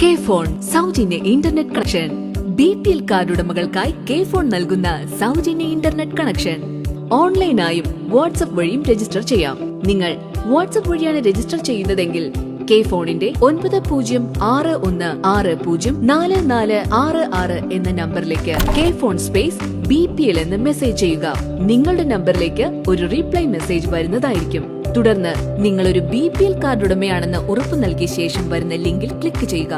K FON സൗജന്യ internet connection B P L card ഉടമകൾക്കായി K FON നൽകുന്ന സൗജന്യ ഇന്റർനെറ്റ് കണക്ഷൻ ഓൺലൈനായും വാട്സ്ആപ്പ് വഴിയും രജിസ്റ്റർ ചെയ്യാം. നിങ്ങൾ വാട്സ്ആപ്പ് വഴിയാണ് രജിസ്റ്റർ ചെയ്യുന്നതെങ്കിൽ കെ ഫോണിന്റെ ഒൻപത് പൂജ്യം ആറ് ഒന്ന് ആറ് പൂജ്യം നാല് നാല് ആറ് ആറ് എന്ന നമ്പറിലേക്ക് K FON space B P L എന്ന് മെസ്സേജ് ചെയ്യുക. നിങ്ങളുടെ നമ്പറിലേക്ക് ഒരു റീപ്ലൈ മെസ്സേജ് വരുന്നതായിരിക്കും. തുടർന്ന് നിങ്ങൾ ഒരു ബി പി എൽ കാർഡ് ഉടമയാണെന്ന് ഉറപ്പു നൽകിയ ശേഷം വരുന്ന ലിങ്കിൽ ക്ലിക്ക് ചെയ്യുക.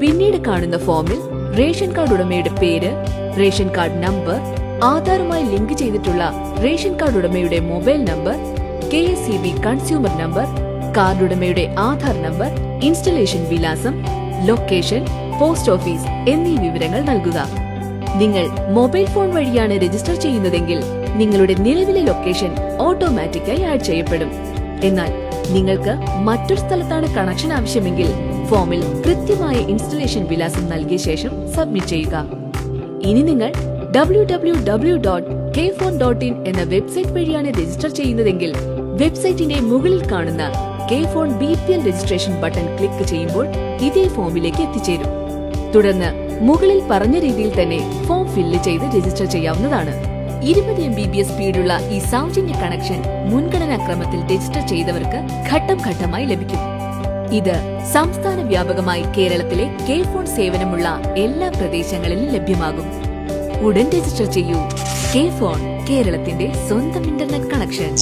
പിന്നീട് കാണുന്ന ഫോമിൽ റേഷൻ കാർഡ് ഉടമയുടെ പേര് റേഷൻ കാർഡ് നമ്പർ ആധാറുമായി ലിങ്ക് ചെയ്തിട്ടുള്ള റേഷൻ കാർഡ് ഉടമയുടെ mobile number K S E B consumer number card ഉടമയുടെ ആധാർ നമ്പർ ഇൻസ്റ്റലേഷൻ വിലാസം ലൊക്കേഷൻ പോസ്റ്റ് ഓഫീസ് എന്നീ വിവരങ്ങൾ നൽകുക. നിങ്ങൾ മൊബൈൽ ഫോൺ വഴിയാണ് രജിസ്റ്റർ ചെയ്യുന്നതെങ്കിൽ നിങ്ങളുടെ നിലവിലെ ലൊക്കേഷൻ ഓട്ടോമാറ്റിക്കായി ആഡ് ചെയ്യപ്പെടും. എന്നാൽ നിങ്ങൾക്ക് മറ്റൊരു സ്ഥലത്താണ് കണക്ഷൻ ആവശ്യമെങ്കിൽ ഫോമിൽ കൃത്യമായ ഇൻസ്റ്റലേഷൻ വിലാസം നൽകിയ ശേഷം സബ്മിറ്റ് ചെയ്യുക. ഇനി നിങ്ങൾ W W W dot K FON dot in എന്ന വെബ്സൈറ്റ് വഴിയാണ് രജിസ്റ്റർ ചെയ്യുന്നതെങ്കിൽ വെബ്സൈറ്റിന്റെ മുകളിൽ കാണുന്ന K FON B P L registration button click ചെയ്യുമ്പോൾ ഇതേ ഫോമിലേക്ക് എത്തിച്ചേരും. തുടർന്ന് മുകളിൽ പറഞ്ഞ രീതിയിൽ തന്നെ ഫോം ഫില്ല് ചെയ്ത് രജിസ്റ്റർ ചെയ്യാവുന്നതാണ്. ഇരുപത് എം ബി ബി എസ് സ്പീഡുള്ള ഈ സൗജന്യ കണക്ഷൻ മുൻഗണനാ ക്രമത്തിൽ രജിസ്റ്റർ ചെയ്തവർക്ക് ഘട്ടം ഘട്ടമായി ലഭിക്കും. ഇത് സംസ്ഥാന വ്യാപകമായി കേരളത്തിലെ കെ ഫോൺ സേവനമുള്ള എല്ലാ പ്രദേശങ്ങളിലും ലഭ്യമാകും. ഉടൻ രജിസ്റ്റർ ചെയ്യൂ. കെ ഫോൺ കേരളത്തിന്റെ സ്വന്തം ഇന്റർനെറ്റ് കണക്ഷൻ